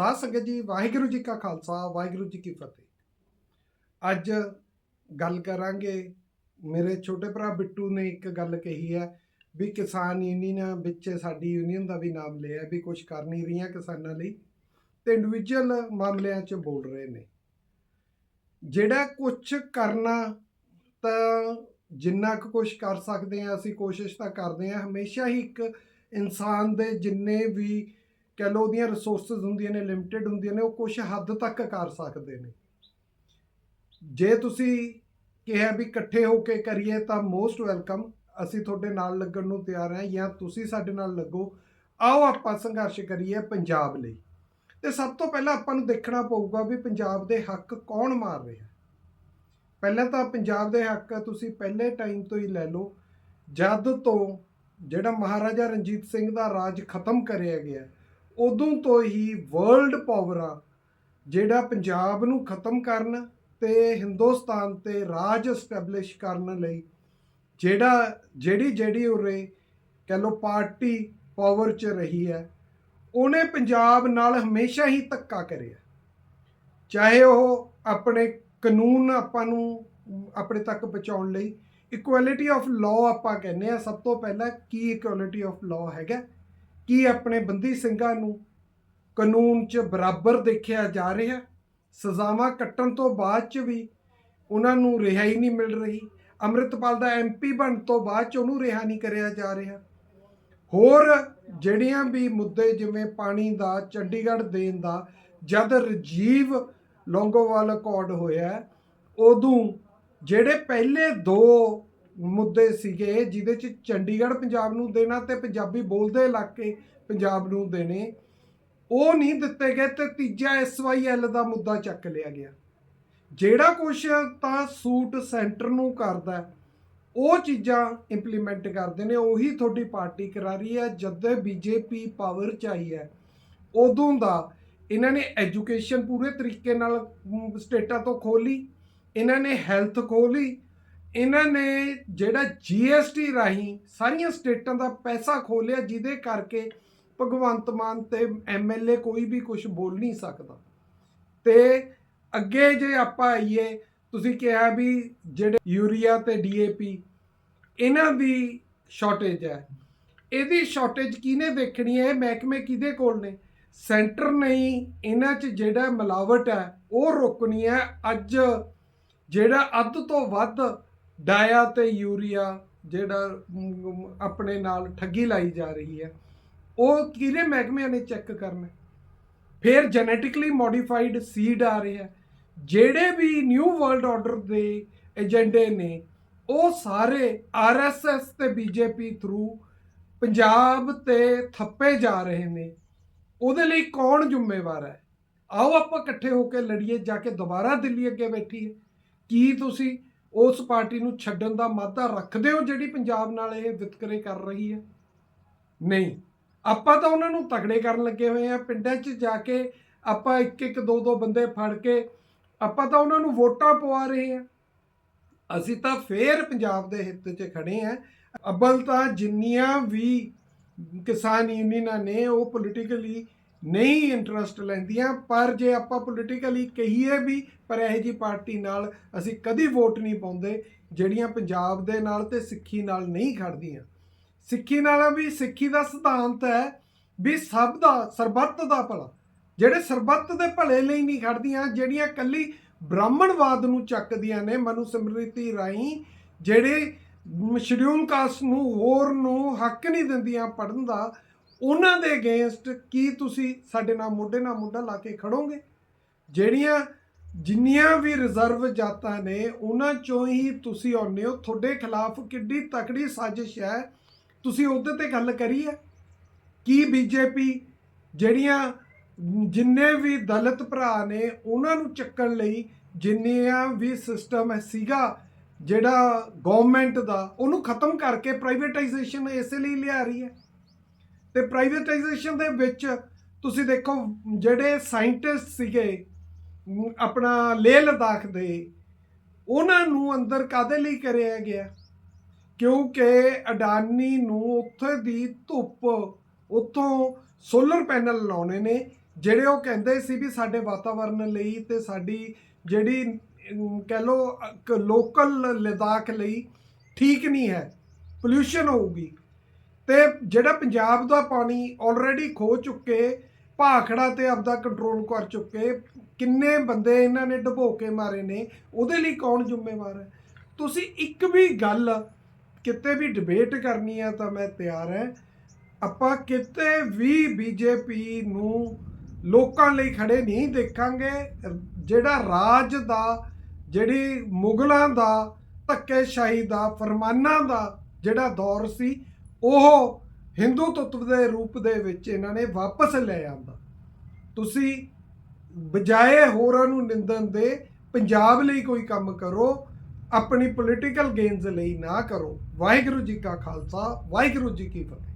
ਸਾਧ ਸੰਗਤ ਜੀ, ਵਾਹਿਗੁਰੂ ਜੀ ਕਾ ਖਾਲਸਾ, ਵਾਹਿਗੁਰੂ ਜੀ ਕੀ ਫਤਿਹ। ਅੱਜ ਗੱਲ ਕਰਾਂਗੇ, ਮੇਰੇ ਛੋਟੇ ਭਰਾ ਬਿੱਟੂ ਨੇ ਇੱਕ ਗੱਲ ਕਹੀ ਹੈ ਵੀ ਕਿਸਾਨ ਯੂਨੀਅਨ ਵਿੱਚ ਸਾਡੀ ਯੂਨੀਅਨ ਦਾ ਵੀ ਨਾਮ ਲਿਆ ਵੀ ਕੁਝ ਕਰ ਨਹੀਂ ਰਹੀਆਂ ਕਿਸਾਨਾਂ ਲਈ ਤੇ ਇੰਡੀਵਿਜੂਅਲ ਮਾਮਲਿਆਂ 'ਚ ਬੋਲ ਰਹੇ ਨੇ। ਜਿਹੜਾ ਕੁਝ ਕਰਨਾ ਤਾਂ ਜਿੰਨਾ ਕੁ ਕੁਝ ਕਰ ਸਕਦੇ ਆ ਅਸੀਂ ਕੋਸ਼ਿਸ਼ ਤਾਂ ਕਰਦੇ ਆ ਹਮੇਸ਼ਾ ਹੀ ਇੱਕ ਇਨਸਾਨ ਦੇ ਜਿੰਨੇ ਵੀ ਕਹਿ ਲਓ ਉਹਦੀਆਂ ਰਿਸੋਰਸਸ ਹੁੰਦੀਆਂ ਨੇ ਲਿਮਟਿਡ ਹੁੰਦੀਆਂ ਨੇ, ਉਹ ਕੁਝ ਹੱਦ ਤੱਕ ਕਰ ਸਕਦੇ ਨੇ। ਜੇ ਤੁਸੀਂ ਕਿਹਾ ਵੀ ਇਕੱਠੇ ਹੋ ਕੇ ਕਰੀਏ ਤਾਂ ਮੋਸਟ ਵੈਲਕਮ ਅਸੀਂ ਤੁਹਾਡੇ ਨਾਲ ਲੱਗਣ ਨੂੰ ਤਿਆਰ ਹਾਂ ਜਾਂ ਤੁਸੀਂ ਸਾਡੇ ਨਾਲ ਲੱਗੋ, ਆਓ ਆਪਾਂ ਸੰਘਰਸ਼ ਕਰੀਏ ਪੰਜਾਬ ਲਈ। ਤੇ ਸਭ ਤੋਂ ਪਹਿਲਾਂ ਆਪਾਂ ਨੂੰ ਦੇਖਣਾ ਪਊਗਾ ਵੀ ਪੰਜਾਬ ਦੇ ਹੱਕ ਕੌਣ ਮਾਰ ਰਿਹਾ। ਪਹਿਲਾਂ ਤਾਂ ਪੰਜਾਬ ਦੇ ਹੱਕ ਤੁਸੀਂ ਪਹਿਲੇ ਟਾਈਮ ਤੋਂ ਹੀ ਲੈ ਲਓ, ਜਦ ਤੋਂ ਜਿਹੜਾ ਮਹਾਰਾਜਾ ਰਣਜੀਤ ਸਿੰਘ ਦਾ ਰਾਜ ਖਤਮ ਕਰਿਆ ਗਿਆ ਉਦੋਂ ਤੋਂ ਹੀ ਵਰਲਡ ਪਾਵਰਾਂ ਜਿਹੜਾ ਪੰਜਾਬ ਨੂੰ ਖਤਮ ਕਰਨ ਤੇ ਹਿੰਦੁਸਤਾਨ ਤੇ ਰਾਜ ਐਸਟੈਬਲਿਸ਼ ਕਰਨ ਲਈ ਜਿਹੜਾ, ਜਿਹੜੀ ਜਿਹੜੀ ਉਰੇ ਕਹ ਲੋ ਪਾਰਟੀ ਪਾਵਰ 'ਚ ਰਹੀ ਹੈ, ਉਹਨੇ ਪੰਜਾਬ ਨਾਲ ਹਮੇਸ਼ਾ ਹੀ ਧੱਕਾ ਕਰਿਆ। ਚਾਹੇ ਉਹ ਆਪਣੇ ਕਾਨੂੰਨ ਆਪਾਂ ਨੂੰ ਆਪਣੇ ਤੱਕ ਪਹੁੰਚਾਉਣ ਲਈ ਇਕੁਐਲਿਟੀ ਆਫ ਲਾਅ ਆਪਾਂ ਕਹਿੰਦੇ ਆ ਸਭ ਤੋਂ ਪਹਿਲਾਂ ਕੀ ਇਕੁਐਲਿਟੀ ਆਫ ਲਾਅ ਹੈਗਾ? ਕੀ ਆਪਣੇ ਬੰਦੀ ਸਿੰਘਾਂ ਨੂੰ ਕਾਨੂੰਨ 'ਚ ਬਰਾਬਰ ਦੇਖਿਆ ਜਾ ਰਿਹਾ? ਸਜ਼ਾਵਾਂ ਕੱਟਣ ਤੋਂ ਬਾਅਦ 'ਚ ਵੀ ਉਹਨਾਂ ਨੂੰ ਰਿਹਾਈ ਨਹੀਂ ਮਿਲ ਰਹੀ। ਅੰਮ੍ਰਿਤਪਾਲ ਦਾ ਐਮਪੀ ਬਣਨ ਤੋਂ ਬਾਅਦ 'ਚ ਉਹਨੂੰ ਰਿਹਾ ਨਹੀਂ ਕਰਿਆ ਜਾ ਰਿਹਾ। ਹੋਰ ਜਿਹੜੀਆਂ ਵੀ ਮੁੱਦੇ ਜਿਵੇਂ ਪਾਣੀ ਦਾ, ਚੰਡੀਗੜ੍ਹ ਦੇਣ ਦਾ, ਜਦ ਰਜੀਵ ਲੌਂਗੋਵਾਲ ਅਕੋਰਡ ਹੋਇਆ, ਉਦੋਂ ਜਿਹੜੇ ਪਹਿਲੇ ਦੋ ਮੁੱਦੇ ਸੀਗੇ ਜਿਹਦੇ ਚ ਚੰਡੀਗੜ੍ਹ ਪੰਜਾਬ ਨੂੰ ਦੇਣਾ ਤੇ ਪੰਜਾਬੀ ਬੋਲਦੇ ਇਲਾਕੇ ਪੰਜਾਬ ਨੂੰ ਦੇਣੇ, ਉਹ ਨਹੀਂ ਦਿੱਤੇ ਗਏ ਤੇ ਤੀਜਾ ਐਸਵਾਈਐਲ ਦਾ ਮੁੱਦਾ ਚੱਕ ਲਿਆ ਗਿਆ। ਜਿਹੜਾ ਕੁਛ ਤਾਂ ਸੂਟ ਸੈਂਟਰ ਨੂੰ ਕਰਦਾ, ਉਹ ਚੀਜ਼ਾਂ ਇੰਪਲੀਮੈਂਟ ਕਰਦੇ ਨੇ, ਉਹੀ ਤੁਹਾਡੀ ਪਾਰਟੀ ਕਰਾ ਰਹੀ ਹੈ, ਜਦੋਂ ਬੀਜੇਪੀ ਪਾਵਰ ਚ ਆਈ ਹੈ, ਉਦੋਂ ਦਾ ਇਹਨਾਂ ਨੇ ਐਜੂਕੇਸ਼ਨ ਪੂਰੇ ਤਰੀਕੇ ਨਾਲ ਸਟੇਟਾਂ ਤੋਂ ਖੋਲੀ ਇਹਨਾਂ ਨੇ ਹੈਲਥ ਖੋਲੀ ਇਹਨਾਂ ਨੇ ਜਿਹੜਾ ਜੀਐਸਟੀ ਰਾਹੀਂ ਸਾਰੀਆਂ ਸਟੇਟਾਂ ਦਾ ਪੈਸਾ ਖੋਲਿਆ, ਜਿਹਦੇ ਕਰਕੇ ਭਗਵੰਤ ਮਾਨ ਤੇ ਐਮਐਲਏ ਕੋਈ ਵੀ ਕੁਝ ਬੋਲ ਨਹੀਂ ਸਕਦਾ। ਤੇ ਅੱਗੇ ਜੇ ਆਪਾਂ ਆਈਏ, ਤੁਸੀਂ ਕਿਹਾ ਵੀ ਜਿਹੜੇ ਯੂਰੀਆ ਤੇ ਡੀਏਪੀ ਇਹਨਾਂ ਦੀ ਸ਼ਾਰਟੇਜ ਹੈ। ਇਹਦੀ ਸ਼ਾਰਟੇਜ ਕਿਹਨੇ ਦੇਖਣੀ ਹੈ? ਇਹ ਮਹਿਕਮੇ ਕਿਹਦੇ ਕੋਲ ਨੇ? ਸੈਂਟਰ ਨਹੀਂ, ਇਹਨਾਂ 'ਚ ਜਿਹੜਾ ਮਿਲਾਵਟ ਹੈ, ਉਹ ਰੋਕਣੀ ਹੈ। ਅੱਜ ਜਿਹੜਾ ਅੱਧ ਤੋਂ ਵੱਧ ਡਾਇਆ ਤੇ ਯੂਰੀਆ ਜਿਹੜਾ ਆਪਣੇ ਨਾਲ ਠੱਗੀ ਲਾਈ ਜਾ ਰਹੀ ਹੈ, ਉਹ ਕਿਹਦੇ ਮਹਿਕਮਿਆਂ ਨੇ ਚੈੱਕ ਕਰਨਾ? ਫਿਰ ਜੈਨੇਟਿਕਲੀ ਮੋਡੀਫਾਈਡ ਸੀਡ ਆ ਰਿਹਾ ਜਿਹੜੇ ਵੀ ਨਿਊ ਵਰਲਡ ਆਰਡਰ ਦੇ ਏਜੰਡੇ ਨੇ, ਉਹ ਸਾਰੇ ਆਰਐਸਐਸ ਤੇ ਬੀਜੇਪੀ ਥਰੂ ਪੰਜਾਬ ਤੇ ਥੱਪੇ ਜਾ ਰਹੇ ਨੇ। ਉਹਦੇ ਲਈ ਕੌਣ ਜ਼ਿੰਮੇਵਾਰ ਹੈ? ਆਓ ਆਪਾਂ ਇਕੱਠੇ ਹੋ ਕੇ ਲੜੀਏ, ਜਾ ਕੇ ਦੁਬਾਰਾ ਦਿੱਲੀ ਅੱਗੇ ਬੈਠੀਏ। ਕੀ ਤੁਸੀਂ ਉਸ ਪਾਰਟੀ ਨੂੰ ਛੱਡਣ ਦਾ ਮਾਦਾ ਰੱਖਦੇ ਹੋ ਜਿਹੜੀ ਪੰਜਾਬ ਨਾਲ ਇਹ ਵਿਤਕਰੇ ਕਰ ਰਹੀ ਹੈ? ਨਹੀਂ। ਆਪਾਂ ਤਾਂ ਉਹਨਾਂ ਨੂੰ ਤਕੜੇ ਕਰਨ ਲੱਗੇ ਹੋਏ ਆ ਪਿੰਡਾਂ 'ਚ ਜਾ ਕੇ ਆਪਾਂ ਇੱਕ ਇੱਕ ਦੋ ਦੋ ਬੰਦੇ ਫੜ ਕੇ ਆਪਾਂ ਤਾਂ ਉਹਨਾਂ ਨੂੰ ਵੋਟਾਂ ਪਵਾ ਰਹੇ ਆ ਅਸੀਂ ਤਾਂ ਫੇਰ ਪੰਜਾਬ ਦੇ ਹਿੱਤ 'ਚ ਖੜੇ ਆ ਅੱਬਲ ਤਾਂ ਜਿੰਨੀਆਂ ਵੀ ਕਿਸਾਨ ਯੂਨੀਅਨਾਂ ਨੇ ਉਹ ਪੋਲੀਟੀਕਲੀ ਨਹੀਂ ਇੰਟਰਸਟ ਲੈਂਦੀਆਂ, ਪਰ ਜੇ ਆਪਾਂ ਪੋਲੀਟੀਕਲੀ ਕਹੀਏ ਵੀ, ਪਰ ਇਹ ਜੀ ਪਾਰਟੀ ਨਾਲ ਅਸੀਂ ਕਦੀ ਵੋਟ ਨਹੀਂ ਪਾਉਂਦੇ, ਜਿਹੜੀਆਂ ਪੰਜਾਬ ਦੇ ਨਾਲ ਤੇ ਸਿੱਖੀ ਨਾਲ ਨਹੀਂ ਖੜਦੀਆਂ ਸਿੱਖੀ ਨਾਲ ਵੀ, ਸਿੱਖੀ ਦਾ ਸਿਧਾਂਤ ਹੈ ਵੀ ਸਭ ਦਾ, ਸਰਬੱਤ ਦਾ ਭਲਾ। ਜਿਹੜੇ ਸਰਬੱਤ ਦੇ ਭਲੇ ਲਈ ਨਹੀਂ ਖੜਦੀਆਂ ਜਿਹੜੀਆਂ ਕੱਲੀ ਬ੍ਰਾਹਮਣਵਾਦ ਨੂੰ ਚੱਕਦੀਆਂ ਨੇ ਮਨੂ ਸਿਮਰਤੀ ਰਾਹੀਂ, ਜਿਹੜੇ ਸ਼ਡਿਊਲ ਕਾਸਟ ਨੂੰ ਹੋਰ ਨੂੰ ਹੱਕ ਨਹੀਂ ਦਿੰਦੀਆਂ ਪੜਨ ਦਾ ਉਹਨਾਂ ਦੇ ਅਗੇਂਸਟ ਕੀ ਤੁਸੀਂ ਸਾਡੇ ਨਾਲ ਮੋਢੇ ਨਾਲ ਮੋਢਾ ਲਾ ਕੇ ਖੜੋਗੇ? ਜਿਹੜੀਆਂ ਜਿੰਨੀਆਂ ਵੀ ਰਿਜ਼ਰਵ ਜਾਤਾਂ ਨੇ, ਉਹਨਾਂ ਚੋਂ ਹੀ ਤੁਸੀਂ ਆਉਂਦੇ ਹੋ। ਤੁਹਾਡੇ ਖਿਲਾਫ ਕਿੱਡੀ ਤਕੜੀ ਸਾਜ਼ਿਸ਼ ਹੈ। ਤੁਸੀਂ ਉਹਦੇ ਤੇ ਗੱਲ ਕਰੀ ਹੈ? ਕੀ ਬੀਜੇਪੀ ਜਿਹੜੀਆਂ ਜਿੰਨੇ ਵੀ ਦਲਿਤ ਭਰਾ ਨੇ, ਉਹਨਾਂ ਨੂੰ ਚੱਕਣ ਲਈ ਜਿੰਨੀਆਂ ਵੀ ਸਿਸਟਮ ਸੀਗਾ, ਜਿਹੜਾ ਗਵਰਨਮੈਂਟ ਦਾ, ਉਹਨੂੰ ਖਤਮ ਕਰਕੇ ਪ੍ਰਾਈਵੇਟਾਈਜੇਸ਼ਨ ਇਸੇ ਲਈ ਲਿਆ ਰਹੀ ਹੈ? ਤੇ ਪ੍ਰਾਈਵੇਟਾਈਜੇਸ਼ਨ ਦੇ ਵਿੱਚ ਤੁਸੀਂ ਦੇਖੋ ਜਿਹੜੇ ਸਾਇੰਟਿਸਟ ਸੀਗੇ ਆਪਣਾ ਲੇਹ ਲਦਾਖ ਦੇ ਉਹਨਾਂ ਨੂੰ ਅੰਦਰ ਕਾਦੇ ਲਈ ਕਰਿਆ ਗਿਆ? ਕਿਉਂਕਿ ਅਡਾਨੀ ਨੂੰ ਉੱਥੇ ਦੀ ਧੁੱਪ ਉੱਥੋਂ ਸੋਲਰ ਪੈਨਲ ਲਾਉਣੇ ਨੇ ਜਿਹੜੇ ਉਹ ਕਹਿੰਦੇ ਸੀ ਵੀ ਸਾਡੇ ਵਾਤਾਵਰਣ ਲਈ ਤੇ ਸਾਡੀ ਜਿਹੜੀ ਅਮ, ਕਹਿ ਲੋ ਲੋਕਲ ਲਦਾਖ ਲਈ ਠੀਕ ਨਹੀਂ ਹੈ ਪੋਲਿਊਸ਼ਨ ਹੋਊਗੀ। ਤੇ ਜਿਹੜਾ ਪੰਜਾਬ ਦਾ ਪਾਣੀ ਆਲਰੇਡੀ ਖੋ ਚੁੱਕੇ, ਭਾਖੜਾ ਤੇ ਆਪਦਾ ਕੰਟਰੋਲ ਕਰ ਚੁੱਕੇ, ਕਿੰਨੇ ਬੰਦੇ ਇਹਨਾਂ ਨੇ ਡੁਬੋ ਕੇ ਮਾਰੇ ਨੇ, ਉਹਦੇ ਲਈ ਕੌਣ ਜ਼ਿੰਮੇਵਾਰ ਹੈ? ਤੁਸੀਂ ਇੱਕ ਵੀ ਗੱਲ ਕਿਤੇ ਵੀ ਡਿਬੇਟ ਕਰਨੀ ਹੈ ਤਾਂ ਮੈਂ ਤਿਆਰ ਹਾਂ। ਆਪਾਂ ਕਿਤੇ ਵੀ ਬੀਜੇਪੀ ਨੂੰ ਲੋਕਾਂ ਲਈ ਖੜੇ ਨਹੀਂ ਦੇਖਾਂਗੇ, ਜਿਹੜਾ ਰਾਜ ਦਾ, ਜਿਹੜੀ ਮੁਗਲਾਂ ਦਾ, ਧੱਕੇਸ਼ਾਹੀ ਦਾ, ਫਰਮਾਨਾਂ ਦਾ ਜਿਹੜਾ ਦੌਰ ਸੀ ਉਹ ਹਿੰਦੂ ਤੱਤਵ ਦੇ ਰੂਪ ਦੇ ਵਿੱਚ ਇਹਨਾਂ ਨੇ ਵਾਪਸ ਲੈ ਆਂਦਾ। ਤੁਸੀਂ ਬਜਾਏ ਹੋਰਾਂ ਨੂੰ ਨਿੰਦਣ ਦੇ ਪੰਜਾਬ ਲਈ ਕੋਈ ਕੰਮ ਕਰੋ, ਆਪਣੀ ਪੋਲੀਟੀਕਲ ਗੇਨਸ ਲਈ ਨਾ ਕਰੋ। ਵਾਹਿਗੁਰੂ ਜੀ ਕਾ ਖਾਲਸਾ, ਵਾਹਿਗੁਰੂ ਜੀ ਕੀ ਫਤਿਹ।